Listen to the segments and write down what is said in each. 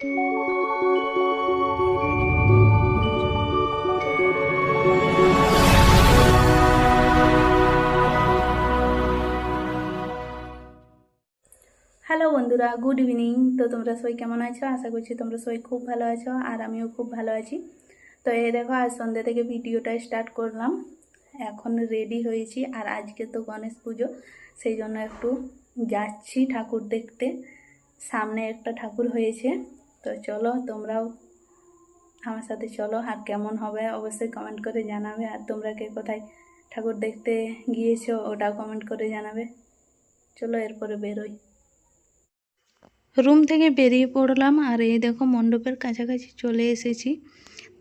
Hello বন্ধুরা, good evening. তো তোমরা সবাই কেমন আছো? আশা করছি তোমরা সবাই খুব ভালো আছো আর আমিও খুব ভালো আছি। তো এই দেখো, আজ সন্ধ্যে থেকে ভিডিওটা স্টার্ট করলাম। এখন রেডি হয়েছি আর আজকে তো গণেশ পুজো, সেই জন্য একটু যাচ্ছি ঠাকুর দেখতে। সামনে একটা ঠাকুর হয়েছে। তো চলো, তোমরাও আমার সাথে চলো, আর কেমন হবে অবশ্যই কমেন্ট করে জানাবে। আর তোমরা কে কোথায় ঠাকুর দেখতে গিয়েছো ওটাও কমেন্ট করে জানাবে। চলো, এরপরে বেরোই। রুম থেকে বেরিয়ে পড়লাম, আর এই দেখো মণ্ডপের কাছাকাছি চলে এসেছি।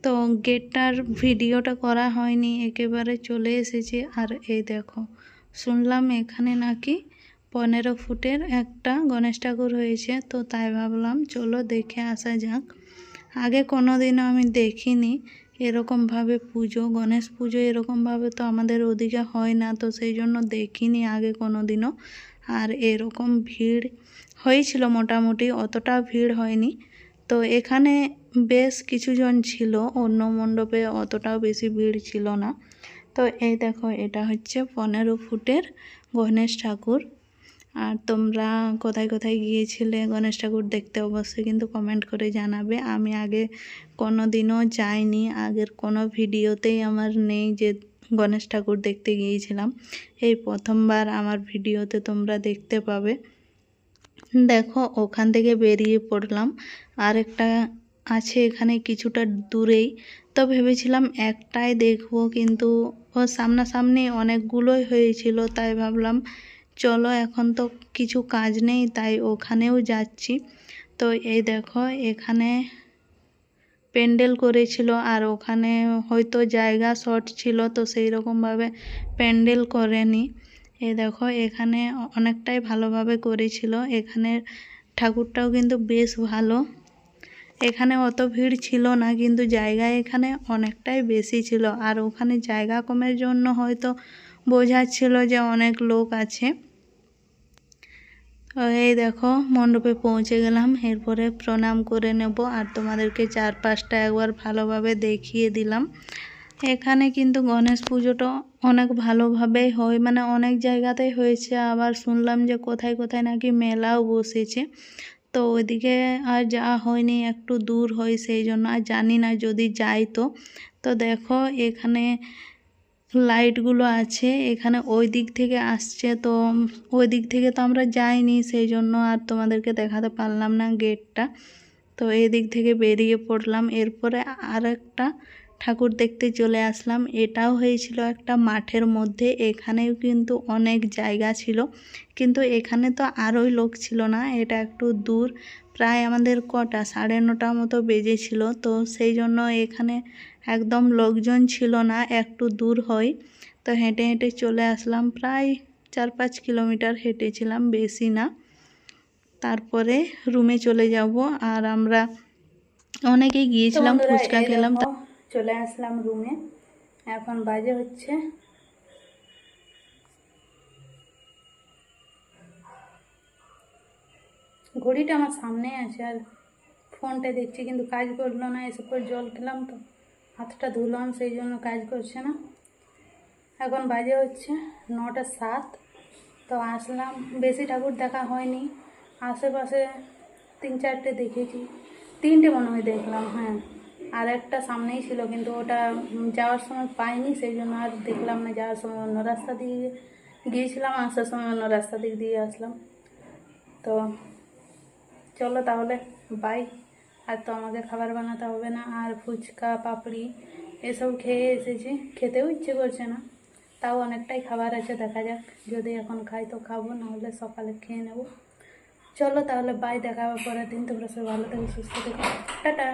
তো গেটটার ভিডিওটা করা হয়নি, একেবারে চলে এসেছি। আর এই দেখো, শুনলাম এখানে নাকি পনেরো ফুটের একটা গণেশ ঠাকুর হয়েছে, তো তাই ভাবলাম চলো দেখে আসা যাক। আগে কোনো দিনও আমি দেখিনি এরকমভাবে পুজো, গণেশ পুজো এরকমভাবে তো আমাদের ওদিকে হয় না, তো সেই জন্য দেখিনি আগে কোনো দিনও আর এরকম ভিড় হয়েছিল মোটামুটি, অতটা ভিড় হয়নি। তো এখানে বেশ কিছুজন ছিল, অন্য মণ্ডপে অতটাও বেশি ভিড় ছিল না। তো এই দেখো, এটা হচ্ছে পনেরো ফুটের গণেশ ঠাকুর। আর তোমরা কোথায় কোথায় গিয়েছিলে? গণেশ ঠাকুর দেখতে অবশ্যই কিন্তু কমেন্ট করে জানাবে। আমি আগে কোনো দিনও যাইনি। আগের কোনো ভিডিওতেই আমার নেই যে গণেশ ঠাকুর দেখতে গিয়েছিলাম। এই প্রথমবার আমার ভিডিওতে তোমরা দেখতে পাবে। দেখো, ওখান থেকে বেরিয়ে পড়লাম। আরেকটা আছে এখানে কিছুটা দূরেই। তো ভেবেছিলাম একটাই দেখব, কিন্তু ও সামনাসামনি অনেকগুলোই হয়েছিল, তাই ভাবলাম চলো, এখন তো কিছু কাজ নেই, তাই ওখানেও যাচ্ছি। তো এই দেখো, এখানে প্যান্ডেল করেছিল, আর ওখানে হয়তো জায়গা শর্ট ছিল, তো সেই রকমভাবে প্যান্ডেল করেনি। এই দেখো, এখানে অনেকটাই ভালোভাবে করেছিল, এখানে ঠাকুরটাও কিন্তু বেশ ভালো। এখানে অত ভিড় ছিল না, কিন্তু জায়গা এখানে অনেকটাই বেশি ছিল, আর ওখানে জায়গা কমের জন্য হয়তো বোঝাচ্ছিল যে অনেক লোক আছে। এই দেখো, মণ্ডপে পৌঁছে গেলাম। এরপরে প্রণাম করে নেব আর তোমাদেরকে চার পাঁচটা একবার ভালোভাবে দেখিয়ে দিলাম। এখানে কিন্তু গণেশ পুজোটা অনেক ভালোভাবেই হয় মানে অনেক জায়গাতেই হয়েছে। আবার শুনলাম যে কোথায় কোথায় নাকি মেলাও বসেছে। তো ওইদিকে আর যাওয়া হয়নি, একটু দূর হয় সেই জন্য, আর জানি না যদি যাই তো। তো দেখো, এখানে লাইটগুলো আছে, এখানে ওই দিক থেকে আসছে তো, ওই দিক থেকে তো আমরা যাইনি সেই জন্য আর তোমাদেরকে দেখাতে পারলাম না গেটটা তো এই দিক থেকে বেরিয়ে পড়লাম, এরপরে আর একটা ঠাকুর দেখতে চলে আসলাম। এটাও হয়েছিল একটা মাঠের মধ্যে, এখানেও কিন্তু অনেক জায়গা ছিল। কিন্তু এখানে তো আরোই লোক ছিল না, এটা একটু দূর। প্রায় আমাদের কটা সাড়ে নটা মতো বেজেছিল। তো সেই জন্য এখানে একদম লোকজন ছিল না একটু দূর হয়। তো হেঁটে হেঁটে চলে আসলাম। প্রায় চার পাঁচ কিলোমিটার হেঁটেছিলাম বেশি না। তারপরে রুমে চলে যাব আর আমরা অনেকেই গিয়েছিলাম ফুচকা খেলাম। চলে আসলাম রুমে। এখন বাজে হচ্ছে ঘড়িটা আমার সামনে আছে আর ফোনটা দেখছি, কিন্তু কাজ করল না এসব করে জল খেলাম তো। হাতটা ধুলাম, সেই জন্য কাজ করছে না। এখন বাজে হচ্ছে নটা সাত, তো আসলাম। বেশি ঠাকুর দেখা হয়নি। আশেপাশে তিন চারটে দেখেছি। তিনটে মনে হয় দেখলাম হ্যাঁ। আর একটা সামনেই ছিল, কিন্তু ওটা যাওয়ার সময় পাইনি, সেই জন্য আর দেখলাম না, যাওয়ার সময় অন্য রাস্তা দিয়ে গিয়েছিলাম, আসার সময় অন্য রাস্তা দিক দিয়ে আসলাম। তো চলো তাহলে বাই আর তো আমাকে খাবার বানাতে হবে না, আর ফুচকা, পাপড়ি এসব খেয়ে এসেছি। খেতেও ইচ্ছে করছে না। তাও অনেকটাই খাবার আছে, দেখা যাক। যদি এখন খাই তো খাব, নাহলে সকালে খেয়ে নেব। চলো তাহলে বাই দেখা হবে পরের দিন। তোমরা সব ভালো থাকে, সুস্থ থেকো। টাটা।